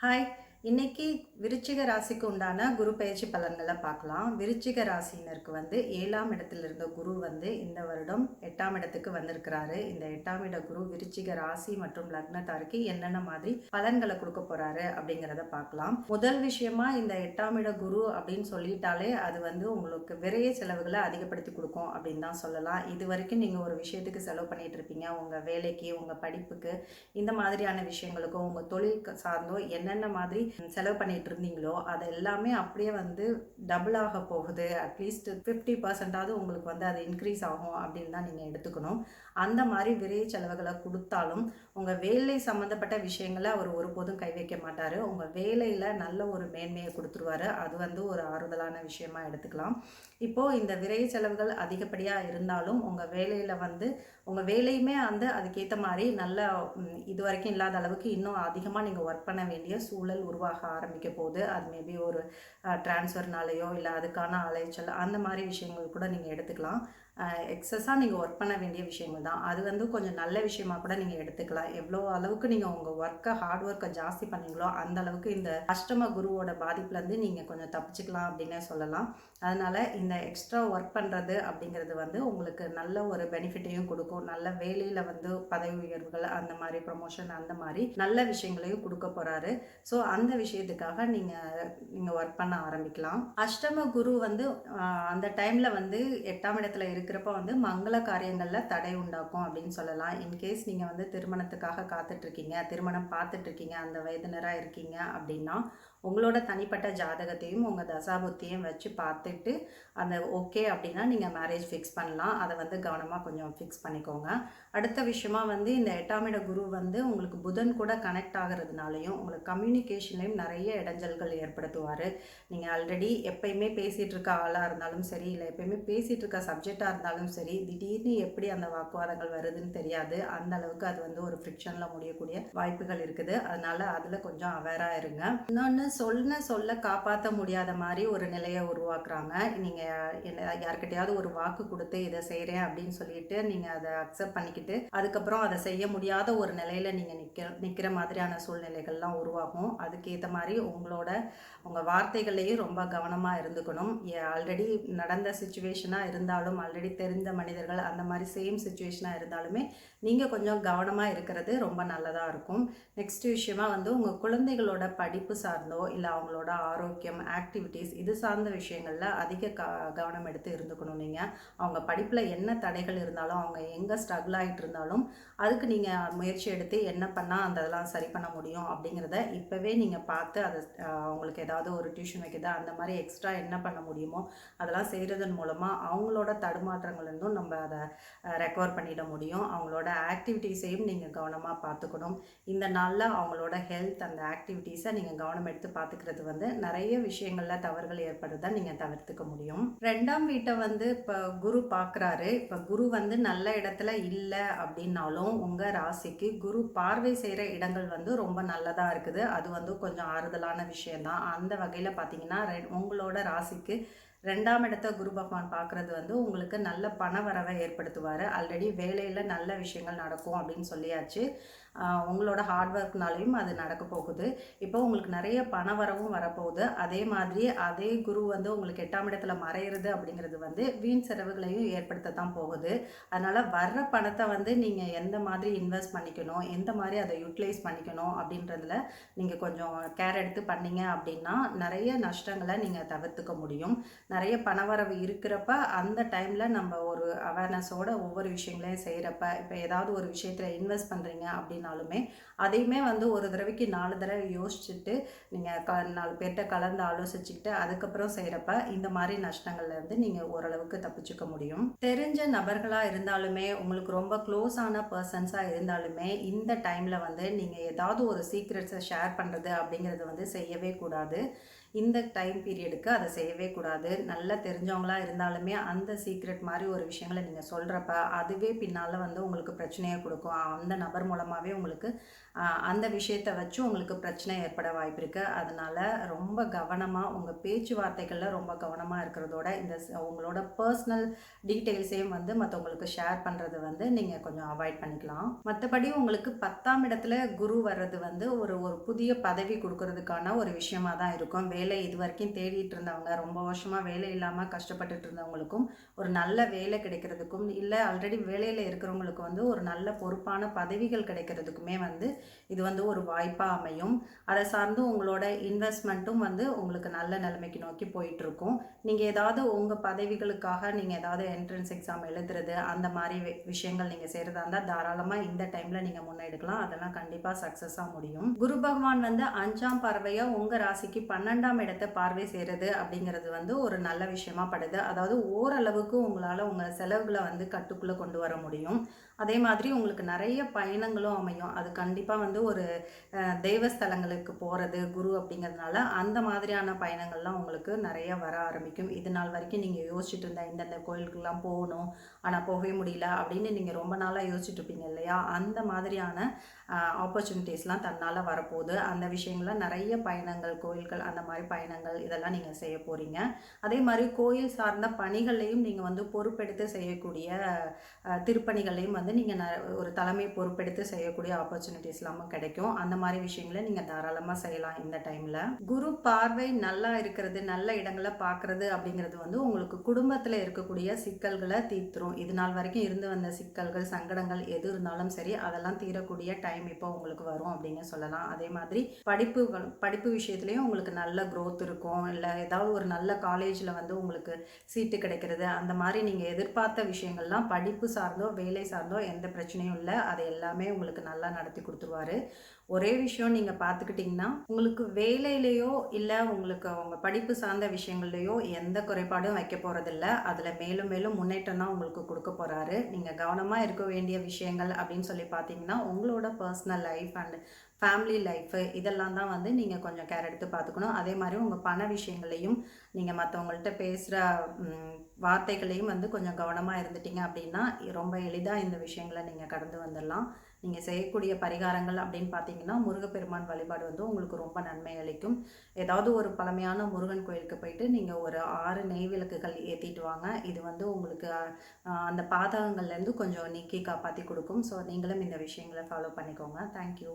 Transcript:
Hi. இன்னைக்கு விருச்சிக ராசிக்கு உண்டான குரு பயிற்சி பலன்களை பார்க்கலாம். விருச்சிக ராசினருக்கு வந்து ஏழாம் இடத்துல இருந்த குரு வந்து இந்த வருடம் எட்டாம் இடத்துக்கு வந்திருக்கிறாரு. இந்த எட்டாம் இட குரு விருச்சிக ராசி மற்றும் லக்னத்தாருக்கு என்னென்ன மாதிரி பலன்களை கொடுக்க போறாரு அப்படிங்கிறத பார்க்கலாம். முதல் விஷயமா இந்த எட்டாம் இட குரு அப்படின்னு சொல்லிட்டாலே அது வந்து உங்களுக்கு விரைய செலவுகளை அதிகப்படுத்தி கொடுக்கும் அப்படின்னு தான் சொல்லலாம். இது வரைக்கும் நீங்கள் ஒரு விஷயத்துக்கு செலவு பண்ணிட்டு இருப்பீங்க. உங்கள் வேலைக்கு உங்கள் படிப்புக்கு இந்த மாதிரியான விஷயங்களுக்கும் உங்கள் தொழில் சார்ந்தோ என்னென்ன மாதிரி செலவு பண்ணிட்டு இருந்தீங்களோ அது எல்லாமே அப்படியே வந்து டபுள் ஆக போகுது. அட்லீஸ்ட் ஃபிஃப்டி பர்சன்டாவது உங்களுக்கு வந்து அது இன்க்ரீஸ் ஆகும் அப்படின்னு தான் நீங்கள் எடுத்துக்கணும். அந்த மாதிரி விரைய செலவுகளை கொடுத்தாலும் உங்கள் வேலை சம்மந்தப்பட்ட விஷயங்களை அவர் ஒருபோதும் கை வைக்க மாட்டார். உங்கள் வேலையில் நல்ல ஒரு மேன்மையை கொடுத்துருவாரு. அது வந்து ஒரு ஆறுதலான விஷயமா எடுத்துக்கலாம். இப்போது இந்த விரைய செலவுகள் அதிகப்படியாக இருந்தாலும் உங்கள் வேலையில் வந்து உங்கள் வேலையுமே வந்து அதுக்கேற்ற மாதிரி நல்ல இது வரைக்கும் இல்லாத அளவுக்கு இன்னும் அதிகமாக நீங்கள் ஒர்க் பண்ண வேண்டிய சூழல் உருவாக ஆரம்பிக்க போகுது. அது மேபி ஒரு டிரான்ஸ்ஃபர்னாலேயோ இல்லை அதுக்கான அலைச்சல் அந்த மாதிரி விஷயங்கள் கூட நீங்கள் எடுத்துக்கலாம். எக்ஸஸாக நீங்கள் ஒர்க் பண்ண வேண்டிய விஷயங்கள் தான். அது வந்து கொஞ்சம் நல்ல விஷயமா கூட நீங்கள் எடுத்துக்கலாம். எவ்வளோ அளவுக்கு நீங்கள் உங்கள் ஒர்க்கை ஹார்ட் ஒர்க்கை ஜாஸ்தி பண்ணீங்களோ அந்த அளவுக்கு இந்த அஷ்டம குருவோட பாதிப்புலேருந்து நீங்கள் கொஞ்சம் தப்பிச்சுக்கலாம் அப்படின்னே சொல்லலாம். அதனால் இந்த எக்ஸ்ட்ரா ஒர்க் பண்ணுறது அப்படிங்கிறது வந்து உங்களுக்கு நல்ல ஒரு பெனிஃபிட்டையும் கொடுக்கும். நல்ல வேலையில் வந்து பதவி உயர்வுகள் அந்த மாதிரி ப்ரொமோஷன் அந்த மாதிரி நல்ல விஷயங்களையும் கொடுக்க போகிறாரு ஸோ அந்த விஷயத்துக்காக நீங்கள் நீங்கள் ஒர்க் பண்ண ஆரம்பிக்கலாம். அஷ்டம குரு வந்து அந்த டைமில் வந்து எட்டாம் இடத்துல இருக்கிறப்ப வந்து மங்கள காரியங்களில் தடை உண்டாக்கும் அப்படின்னு சொல்லலாம். இன்கேஸ் நீங்கள் வந்து திருமணத்துக்காக காத்துட்ருக்கீங்க திருமணம் பார்த்துட்ருக்கீங்க அந்த வயதினராக இருக்கீங்க அப்படின்னா உங்களோட தனிப்பட்ட ஜாதகத்தையும் உங்கள் தசாபுத்தியும் வச்சு பார்த்துட்டு அந்த ஓகே அப்படின்னா நீங்கள் மேரேஜ் ஃபிக்ஸ் பண்ணலாம். அதை வந்து கவனமாக கொஞ்சம் ஃபிக்ஸ் பண்ணிக்கோங்க. அடுத்த விஷயமா வந்து இந்த எட்டாமிட குரு வந்து உங்களுக்கு புதன் கூட கனெக்ட் ஆகிறதுனாலையும் உங்களுக்கு கம்யூனிகேஷன்லேயும் நிறைய இடைஞ்சல்கள் ஏற்படுத்துவார். நீங்கள் ஆல்ரெடி எப்பயுமே பேசிகிட்டு இருக்க ஆளாக இருந்தாலும் சரி இல்லை எப்பயுமே பேசிகிட்டு இருக்க சப்ஜெக்டாக இருந்தாலும் சரி திடீர்னு எப்படி அந்த வாக்குவாதங்கள் வருதுன்னு தெரியாது. அந்த அளவுக்கு அது வந்து ஒரு ஃப்ரிக்ஷனில் முடியக்கூடிய வாய்ப்புகள் இருக்குது. அதனால் அதில் கொஞ்சம் அவேராக இருங்க. இன்னொன்று சொன்ன சொல்ல காப்பாற்ற முடியாத மாதிரி ஒரு நிலையை உருவாக்குறாங்க. நீங்கள் என்ன யாருக்கிட்டையாவது ஒரு வாக்கு கொடுத்து இதை செய்கிறேன் அப்படின்னு சொல்லிட்டு நீங்கள் அதை அக்செப்ட் பண்ணிக்கிட்டு அதுக்கப்புறம் அதை செய்ய முடியாத ஒரு நிலையில் நீங்கள் நிற்க நிற்கிற மாதிரியான சூழ்நிலைகள்லாம் உருவாகும். அதுக்கேற்ற மாதிரி உங்களோட உங்கள் வார்த்தைகள்லேயும் ரொம்ப கவனமாக இருந்துக்கணும். ஆல்ரெடி நடந்த சுச்சுவேஷனாக இருந்தாலும் ஆல்ரெடி தெரிந்த மனிதர்கள் அந்த மாதிரி சேம் சுச்சுவேஷனாக இருந்தாலுமே நீங்கள் கொஞ்சம் கவனமாக இருக்கிறது ரொம்ப நல்லதாக இருக்கும். நெக்ஸ்ட் விஷயமா வந்து உங்கள் குழந்தைகளோட படிப்பு சார்ந்தோ இல்லை அவங்களோட ஆரோக்கியம் ஆக்டிவிட்டீஸ் இது சார்ந்த விஷயங்களில் அதிக க கவனம் எடுத்து இருந்துக்கணும் நீங்கள் அவங்க படிப்பில் என்ன தடைகள் இருந்தாலும் அவங்க எங்கே ஸ்ட்ரகிள் ஆகிட்டு இருந்தாலும் அதுக்கு நீங்கள் முயற்சி எடுத்து என்ன பண்ணால் அந்த இதெல்லாம் சரி பண்ண முடியும் அப்படிங்கிறத இப்போவே நீங்கள் பார்த்து அதை அவங்களுக்கு ஏதாவது ஒரு டியூஷன் வைக்கிறதா அந்த மாதிரி எக்ஸ்ட்ரா என்ன பண்ண முடியுமோ அதெல்லாம் செய்கிறதன் மூலமாக அவங்களோட தடுமாற்றங்கள் இருந்தும் நம்ம அதை ரெக்கவர் பண்ணிட முடியும். அவங்களோட ஆக்டிவிட்டீஸையும் நீங்கள் கவனமாக பார்த்துக்கணும். இந்த நாளில் அவங்களோட ஹெல்த் அந்த ஆக்டிவிட்டீஸை நீங்கள் கவனம் எடுத்து பார்த்துக்கிறது வந்து நிறைய விஷயங்களில் தவறுகள் ஏற்படுறதை நீங்கள் தவிர்த்துக்க முடியும். ரெண்டாம் வீட்டை வந்து இப்போ குரு பார்க்குறாரு. இப்போ குரு வந்து நல்ல இடத்துல இல்லை அப்படின்னாலும் உங்கள் ராசிக்கு குரு பார்வை செய்கிற இடங்கள் வந்து ரொம்ப நல்லதாக இருக்குது. அது வந்து கொஞ்சம் ஆறுதலான விஷயம்தான். அந்த வகையில் பார்த்தீங்கன்னா உங்களோட ராசிக்கு ரெண்டாம் இடத்த குரு பகவான் பார்க்குறது வந்து உங்களுக்கு நல்ல பண வரவை ஏற்படுத்துவார். ஆல்ரெடி வேலையில் நல்ல விஷயங்கள் நடக்கும் அப்படின்னு சொல்லியாச்சு. உங்களோட ஹார்ட் ஒர்க்னாலையும் அது நடக்க போகுது. இப்போ உங்களுக்கு நிறைய பண வரவும் வரப்போகுது. அதே மாதிரி அதே குரு வந்து உங்களுக்கு எட்டாம் இடத்துல மறையிறது அப்படிங்கிறது வந்து வீண் செலவுகளையும் ஏற்படுத்தத்தான் போகுது. அதனால் வர்ற பணத்தை வந்து நீங்கள் எந்த மாதிரி இன்வெஸ்ட் பண்ணிக்கணும் எந்த மாதிரி அதை யூட்டிலைஸ் பண்ணிக்கணும் அப்படின்றதுல நீங்கள் கொஞ்சம் கேர் எடுத்து பண்ணீங்க அப்படின்னா நிறைய நஷ்டங்களை நீங்கள் தவிர்த்துக்க முடியும். நிறைய பணவரவு இருக்கிறப்ப அந்த டைமில் நம்ம ஒரு அவேர்னஸோட ஒவ்வொரு விஷயங்களையும் செய்கிறப்ப இப்போ ஏதாவது ஒரு விஷயத்தில் இன்வெஸ்ட் பண்ணுறீங்க அப்படின்னாலுமே அதையுமே வந்து ஒரு தடவைக்கு நாலு தடவை யோசிச்சுட்டு நீங்கள் க நாலு பேர்கிட்ட கலந்து ஆலோசிச்சுக்கிட்டு அதுக்கப்புறம் செய்கிறப்ப இந்த மாதிரி நஷ்டங்கள்லேருந்து நீங்கள் ஓரளவுக்கு தப்பிச்சுக்க முடியும். தெரிஞ்ச நபர்களாக இருந்தாலுமே உங்களுக்கு ரொம்ப க்ளோஸான பர்சன்ஸாக இருந்தாலுமே இந்த டைமில் வந்து நீங்கள் ஏதாவது ஒரு சீக்ரெட்ஸை ஷேர் பண்ணுறது அப்படிங்கிறது வந்து செய்யவே கூடாது. இந்த டைம் பீரியடுக்கு அதை செய்யவே கூடாது. நல்லா தெரிஞ்சவங்களாக இருந்தாலுமே அந்த சீக்ரெட் மாதிரி ஒரு விஷயங்களை நீங்கள் சொல்கிறப்ப அதுவே பின்னால் வந்து உங்களுக்கு பிரச்சனையை கொடுக்கும். அந்த நபர் மூலமாகவே உங்களுக்கு அந்த விஷயத்தை வச்சு உங்களுக்கு பிரச்சனை ஏற்பட வாய்ப்பு இருக்குது அதனால் ரொம்ப கவனமாக உங்கள் பேச்சுவார்த்தைகளில் ரொம்ப கவனமாக இருக்கிறதோட இந்த உங்களோட பர்சனல் டீட்டெயில்ஸையும் வந்து மற்றவங்களுக்கு ஷேர் பண்ணுறது வந்து நீங்கள் கொஞ்சம் அவாய்ட் பண்ணிக்கலாம். மற்றபடி உங்களுக்கு பத்தாம் இடத்துல குரு வர்றது வந்து ஒரு ஒரு புதிய பதவி கொடுக்கறதுக்கான ஒரு விஷயமாக தான் இருக்கும். வேலை இது வரைக்கும் தேடிட்டு இருந்தவங்க ரொம்ப வருஷமாக வேலை இல்லாமல் கஷ்டப்பட்டுட்டு இருந்தவங்களுக்கும் ஒரு நல்ல வேலை கிடைக்கிறதுக்கும் இல்லை ஆல்ரெடி வேலையில் இருக்கிறவங்களுக்கு வந்து ஒரு நல்ல பொறுப்பான பதவிகள் கிடைக்கிறதுக்குமே வந்து இது வந்து ஒரு வாய்ப்பாக அமையும். அதை சார்ந்து உங்களோட இன்வெஸ்ட்மெண்ட்டும் வந்து உங்களுக்கு நல்ல நிலைமைக்கு நோக்கி போயிட்டுருக்கும். நீங்கள் ஏதாவது உங்கள் பதவிகளுக்காக நீங்கள் ஏதாவது என்ட்ரன்ஸ் எக்ஸாம் எழுதுறது அந்த மாதிரி விஷயங்கள் நீங்கள் செய்கிறதா இருந்தால் தாராளமாக இந்த டைமில் நீங்கள் முன்னெடுக்கலாம். அதெல்லாம் கண்டிப்பாக சக்ஸஸாக முடியும். குரு பகவான் வந்து அஞ்சாம் பறவையாக உங்கள் ராசிக்கு பன்னெண்டாம் இடத்தை பார்வை செய்கிறது அப்படிங்கிறது வந்து ஒரு நல்ல விஷயமா படுது. அதாவது ஓரளவுக்கு உங்களால் உங்கள் செலவுகளை வந்து கட்டுக்குள்ளே கொண்டு வர முடியும். அதே மாதிரி உங்களுக்கு நிறைய பயணங்களும் அமையும். அது கண்டிப்பாக வந்து ஒரு தெய்வஸ்தலங்களுக்கு போகிறது குரு அப்படிங்கிறதுனால அந்த மாதிரியான பயணங்கள்லாம் உங்களுக்கு நிறைய வர ஆரம்பிக்கும். இது நாள் வரைக்கும் நீங்கள் யோசிச்சுட்டு இருந்த இந்தந்த கோயிலுக்கெல்லாம் போகணும் ஆனால் போகவே முடியல அப்படின்னு நீங்கள் ரொம்ப நாளாக யோசிச்சுட்டு இருப்பீங்க இல்லையா? அந்த மாதிரியான ஆப்பர்ச்சுனிட்டிஸ்லாம் தன்னால் வரப்போகுது. அந்த விஷயங்கள்லாம் நிறைய பயணங்கள் கோயில்கள் அந்த மாதிரி பயணங்கள் இதெல்லாம் நீங்கள் செய்ய போகிறீங்க அதே மாதிரி கோயில் சார்ந்த பணிகளையும் நீங்கள் வந்து பொறுப்பெடுத்து செய்யக்கூடிய திருப்பணிகளையும் வந்து நீங்கள் ஒரு தலைமை பொறுப்பெடுத்து செய்யக்கூடிய ஆப்பர்ச்சுனிட்டிஸ்லாமும் கிடைக்கும். அந்த மாதிரி விஷயங்களை நீங்கள் தாராளமாக செய்யலாம் இந்த டைமில் குரு பார்வை நல்லா இருக்கிறது நல்ல இடங்களை பார்க்குறது அப்படிங்கிறது வந்து உங்களுக்கு குடும்பத்தில் இருக்கக்கூடிய சிக்கல்களை தீர்த்துரும். இது நாள் வரைக்கும் இருந்து வந்த சிக்கல்கள் சங்கடங்கள் எது இருந்தாலும் சரி அதெல்லாம் தீரக்கூடிய டைம் டைம் இப்போ உங்களுக்கு வரும் அப்படின்னு சொல்லலாம். அதே மாதிரி படிப்பு படிப்பு விஷயத்துலேயும் உங்களுக்கு நல்ல க்ரோத் இருக்கும். இல்லை ஏதாவது ஒரு நல்ல காலேஜில் வந்து உங்களுக்கு சீட்டு கிடைக்கிறது. அந்த மாதிரி நீங்கள் எதிர்பார்த்த விஷயங்கள்லாம் படிப்பு சார்ந்தோ வேலை சார்ந்தோ எந்த பிரச்சனையும் இல்லை. அதை எல்லாமே உங்களுக்கு நல்லா நடத்தி கொடுத்துருவாரு. ஒரே விஷயம் நீங்கள் பார்த்துக்கிட்டிங்கன்னா உங்களுக்கு வேலையிலையோ இல்லை உங்களுக்கு அவங்க படிப்பு சார்ந்த விஷயங்கள்லையோ எந்த குறைபாடும் வைக்க போகிறதில்ல அதில் மேலும் மேலும் முன்னேற்றம் தான் உங்களுக்கு கொடுக்க போகிறாரு நீங்கள் கவனமாக இருக்க வேண்டிய விஷயங்கள் அப்படின்னு சொல்லி பார்த்தீங்கன்னா உங்களோட personal life and family life இதெல்லாம் தான் வந்து நீங்கள் கொஞ்சம் கேர் எடுத்து பார்த்துக்கணும். அதே மாதிரி உங்கள் பண விஷயங்களையும் நீங்கள் மற்றவங்கள்ட்ட பேசுகிற வார்த்தைகளையும் வந்து கொஞ்சம் கவனமாக இருந்துட்டீங்க அப்படின்னா ரொம்ப எளிதாக இந்த விஷயங்களை நீங்கள் கடந்து வந்துடலாம். நீங்கள் செய்யக்கூடிய பரிகாரங்கள் அப்படின்னு பார்த்தீங்கன்னா முருகப்பெருமான் வழிபாடு வந்து உங்களுக்கு ரொம்ப நன்மை அளிக்கும். ஏதாவது ஒரு பழமையான முருகன் கோயிலுக்கு போயிட்டு நீங்கள் ஒரு ஆறு நெய் விளக்குகள் ஏற்றிட்டு வாங்க. இது வந்து உங்களுக்கு அந்த பாதகங்கள்லேருந்து கொஞ்சம் நீக்கி காப்பாற்றி கொடுக்கும். ஸோ நீங்களும் இந்த விஷயங்களை ஃபாலோ பண்ணிக்கோங்க. தேங்க்யூ